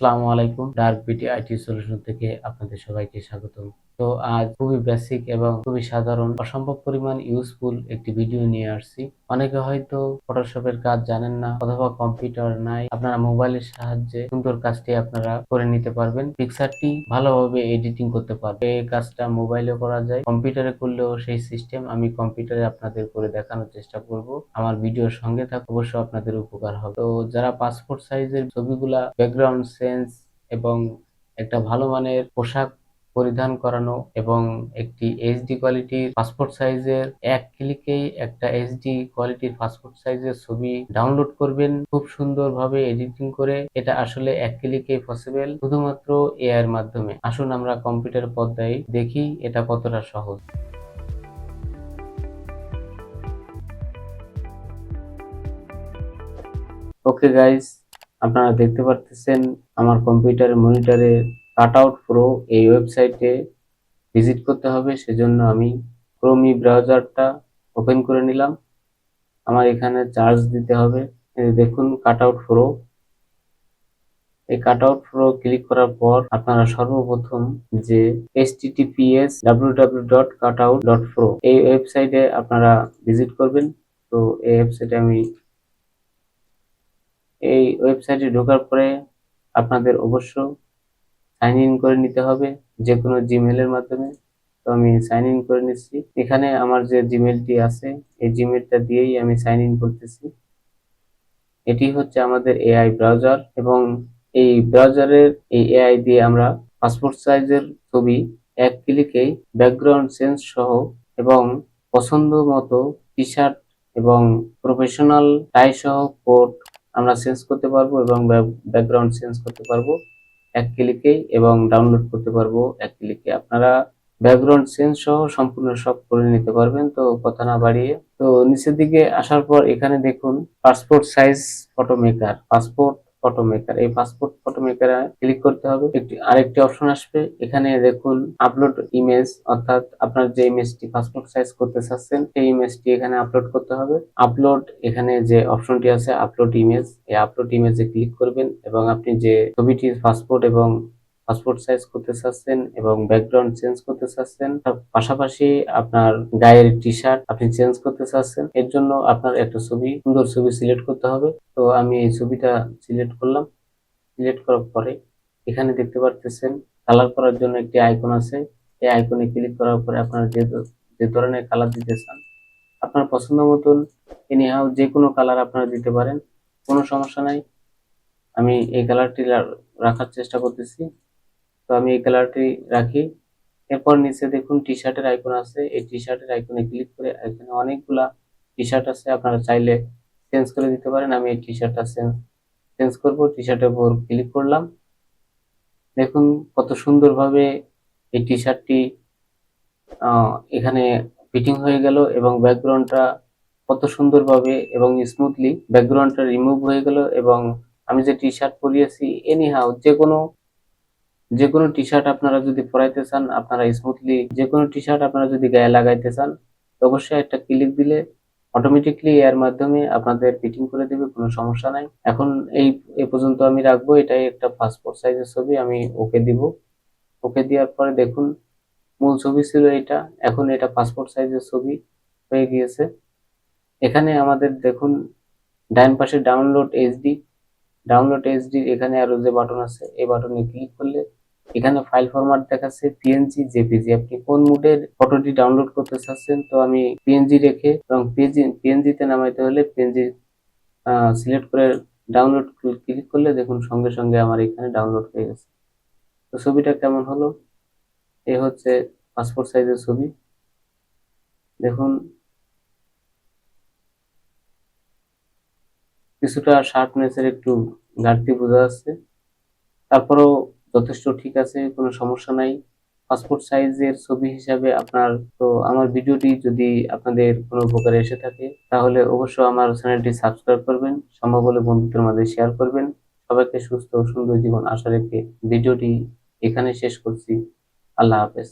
আসসালামু আলাইকুম। ডার্ক বিটি আইটি সলিউশন থেকে আপনাদের সবাইকে স্বাগত তো আজ খুবই বেসিক এবং খুবই সাধারণ, অসম্ভব পরিমাণ ইউজফুল একটি ভিডিও নিয়ে আসছি। অনেকে হয়তো ফটোশপের কাজ জানেন না অথবা কম্পিউটার নাই। আপনারা মোবাইলের সাহায্যে সুন্দর কাজটি আপনারা করে নিতে পারবেন। পিকচারটি ভালোভাবে এডিটিং করতে পারবে। এই কাজটা মোবাইলে করা যায় কম্পিউটারে করলেও সেই সিস্টেম আমি কম্পিউটারে আপনাদের করে দেখানোর চেষ্টা করব। আমার ভিডিওর সঙ্গে থাক অবশ্য আপনাদের উপকার হবে। তো যারা পাসপোর্ট সাইজের ছবিগুলা ব্যাকগ্রাউন্ড সেন্স এবং একটা ভালো মানের পোশাক পরিধান করানো এবং একটি এইচডি কোয়ালিটির পাসপোর্ট সাইজের এক ক্লিকেই একটা এইচডি কোয়ালিটির পাসপোর্ট সাইজের ছবি ডাউনলোড করবেন। খুব সুন্দরভাবে এডিটিং করে এটা আসলে এক ক্লিকেই পসিবল শুধুমাত্র এআই এর মাধ্যমে। আসুন আমরা কম্পিউটার পর্দায় দেখি এটা কতটা সহজ। ওকে গাইস আপনারা দেখতে পারতেছেন আমার কম্পিউটার মনিটরে কাট আউট প্রো এই ওয়েবসাইটে ভিজিট করতে হবে, সেজন্য আমি ক্রোমি ব্রাউজারটা ওপেন করে নিলাম। আমার এখানে চার্জ দিতে হবে। দেখুন কাট আউট প্রো এই কাট আউট প্রো ক্লিক করার পর আপনারা সর্বপ্রথম যে https www.cutout.pro এই ওয়েবসাইটে আপনারা ভিজিট করবেন। তো এই ওয়েবসাইটে আমি এই ওয়েবসাইটে ঢোকার পরে আপনাদের অবশ্য সাইন ইন করে নিতে হবে যে কোনো জিমেলের মাধ্যমে। তো আমি সাইন ইন করে নিচ্ছি। এখানে আমার যে জিমেলটি আছে, এই জিমেলটা দিয়েই আমি সাইন ইন করতেছি। এটি হচ্ছে আমাদের এআই ব্রাউজার এবং এই ব্রাউজারের এই এআই দিয়ে আমরা পাসপোর্ট সাইজের ছবি এক ক্লিকেই ব্যাকগ্রাউন্ড সেন্স সহ এবং পছন্দ মতো টি শার্ট এবং প্রফেশনাল টাই সহ কোট আমরা চেঞ্জ করতে পারব এবং ব্যাকগ্রাউন্ড চেঞ্জ করতে পারব। এক ক্লিকেই এবং ডাউনলোড করতে পারব। এক ক্লিকে আপনারা ব্যাকগ্রাউন্ড চেঞ্জ সহ সম্পূর্ণ সব করে নিতে পারবেন। তো কথা না বাড়িয়ে, তো নিচের দিকে আসার পর এখানে দেখুন passport size photo maker passport photo maker এই পাসপোর্ট ফটো মেকারে ক্লিক করতে হবে। একটি, আরেকটি অপশন আসবে। এখানে দেখুন আপলোড ইমেজ অর্থাৎ আপনার যে ইমেজটি পাসপোর্ট সাইজ করতে চাচ্ছেন, সেই ইমেজটি এখানে আপলোড করতে হবে। আপলোড এখানে যে অপশনটি আছে আপলোড ইমেজ এই আপলোড ইমেজে ক্লিক করবেন এবং আপনি যে ছবিটি পাসপোর্ট এবং পাসপোর্ট সাইজ করতে চাচ্ছেন এবং ব্যাকগ্রাউন্ড চেঞ্জ করতে চাচ্ছেন। পাশাপাশি আপনার গায়ের টি শার্ট আপনি চেঞ্জ করতে চাচ্ছেন। এর জন্য আপনার একটা ছবি, সুন্দর ছবি সিলেক্ট করতে হবে। তো আমি এই ছবিটা সিলেক্ট করলাম। সিলেক্ট করার পরে এখানে দেখতে পারতেছেন কালার করার জন্য একটি আইকন আছে। এই আইকনে ক্লিক করার পরে আপনারা যে যে ধরনের কালার দিতে চান, আপনার পছন্দ মতন এনিহাও যে কোনো কালার আপনারা দিতে পারেন। কোনো সমস্যা নাই। আমি এই কালারটি রাখার চেষ্টা করতেছি। তো আমি এই কালারটি রাখি। এরপর নিচে দেখুন টি শার্টের আইকন আছে। এই টি শার্টের আইকনে ক্লিক করে এখানে অনেকগুলা টি শার্ট আছে। আপনারা চাইলে চেঞ্জ করে দিতে পারেন। আমি এই টি শার্টটা চেঞ্জ করব। টি শার্টের উপর ক্লিক করলাম। দেখুন কত সুন্দরভাবে এই টি শার্টটি এখানে ফিটিং হয়ে গেল এবং ব্যাকগ্রাউন্ডটা কত সুন্দরভাবে এবং স্মুথলি ব্যাকগ্রাউন্ডটা রিমুভ হয়ে গেল এবং আমি যে টি শার্ট পরিয়েছি এনিহাও যে কোনো যে কোনো টি শার্ট আপনারা যদি পরাইতে চান, আপনারা স্মুথলি যে কোনো টি শার্ট আপনারা যদি গায়ে লাগাইতে চান, অবশ্যই একটা ক্লিক দিলে অটোমেটিকলি এর মাধ্যমে আপনাদের ফিটিং করে দেবে, কোনো সমস্যা নাই। এখন এই, এ পর্যন্ত আমি রাখব, এটাই একটা পাসপোর্ট সাইজের ছবি, আমি ওকে দিব। ওকে দেওয়ার পরে দেখুন, মূল ছবি ছিল এটা, এখন এটা পাসপোর্ট সাইজের ছবি হয়ে গিয়েছে। এখানে আমাদের দেখুন, ডান পাশে ডাউনলোড এইচডি ডাউনলোড এইচডি এখানে আরও যে বাটন আছে, এই বাটনে ক্লিক করলে এখানে ফাইল ফরম্যাট দেখাচ্ছে পিএনজি জেপিজি আপনি কোন মুডের ফটোটি ডাউনলোড করতে চাচ্ছেন, তো আমি পিএনজি রেখে এবং পিএনজি তে নামাইতে হলে পিএনজি সিলেক্ট করে ডাউনলোড ক্লিক করলে দেখুন সঙ্গে সঙ্গে আমার এখানে ডাউনলোড হয়ে গেছে। তো ছবিটা কেমন হলো? এ হচ্ছে পাসপোর্ট সাইজের ছবি। দেখুন। কিছুটা শার্পনেসের একটু ঘাটতি বোঝা যাচ্ছে। তারপরেও যথেষ্ট ঠিক আছে, কোনো সমস্যা নাই। পাসপোর্ট সাইজের ছবি হিসাবে আপনার, তো আমার ভিডিওটি যদি আপনাদের কোনো উপকারে এসে থাকে, তাহলে অবশ্যই আমার চ্যানেলটি সাবস্ক্রাইব করবেন, সম্ভব হলে বন্ধুদের মাঝে শেয়ার করবেন। সবাইকে সুস্থ ও সুন্দর জীবন আশা রেখে ভিডিওটি এখানে শেষ করছি। আল্লাহ হাফেজ।